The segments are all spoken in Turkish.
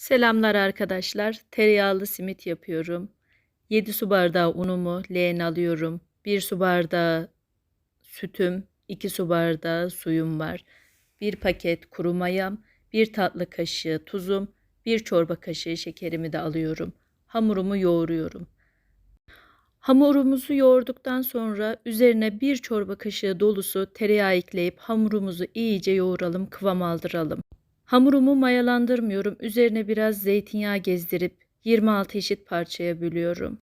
Selamlar arkadaşlar. Tereyağlı simit yapıyorum. 7 su bardağı unumu leğen alıyorum. 1 su bardağı sütüm, 2 su bardağı suyum var. 1 paket kuru mayam, 1 tatlı kaşığı tuzum, 1 çorba kaşığı şekerimi de alıyorum. Hamurumu yoğuruyorum. Hamurumuzu yoğurduktan sonra üzerine 1 çorba kaşığı dolusu tereyağı ekleyip hamurumuzu iyice yoğuralım, kıvam aldıralım. Hamurumu mayalandırmıyorum. Üzerine biraz zeytinyağı gezdirip 26 eşit parçaya bölüyorum.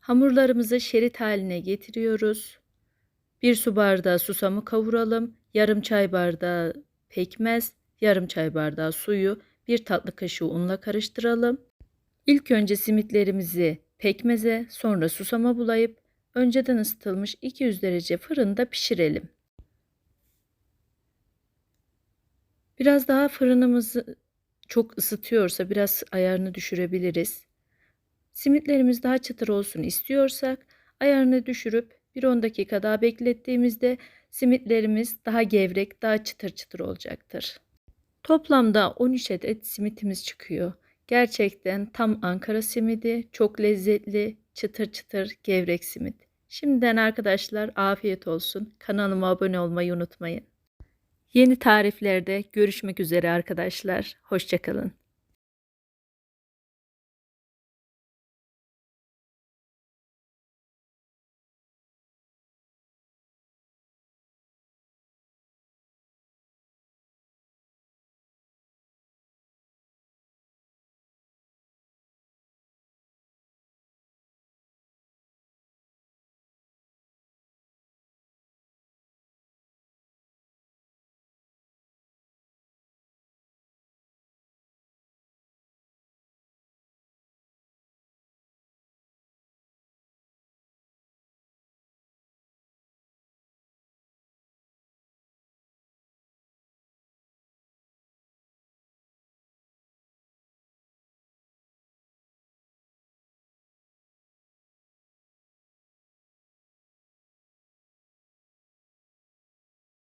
Hamurlarımızı şerit haline getiriyoruz. Bir su bardağı susamı kavuralım. Yarım çay bardağı pekmez, yarım çay bardağı suyu bir tatlı kaşığı unla karıştıralım. İlk önce simitlerimizi pekmeze, sonra susama bulayıp önceden ısıtılmış 200 derece fırında pişirelim. Biraz daha fırınımızı çok ısıtıyorsa biraz ayarını düşürebiliriz. Simitlerimiz daha çıtır olsun istiyorsak ayarını düşürüp bir 10 dakika daha beklettiğimizde simitlerimiz daha gevrek, daha çıtır çıtır olacaktır. Toplamda 13 adet simitimiz çıkıyor. Gerçekten tam Ankara simidi, çok lezzetli, çıtır çıtır gevrek simit. Şimdiden arkadaşlar afiyet olsun. Kanalıma abone olmayı unutmayın. Yeni tariflerde görüşmek üzere arkadaşlar. Hoşçakalın.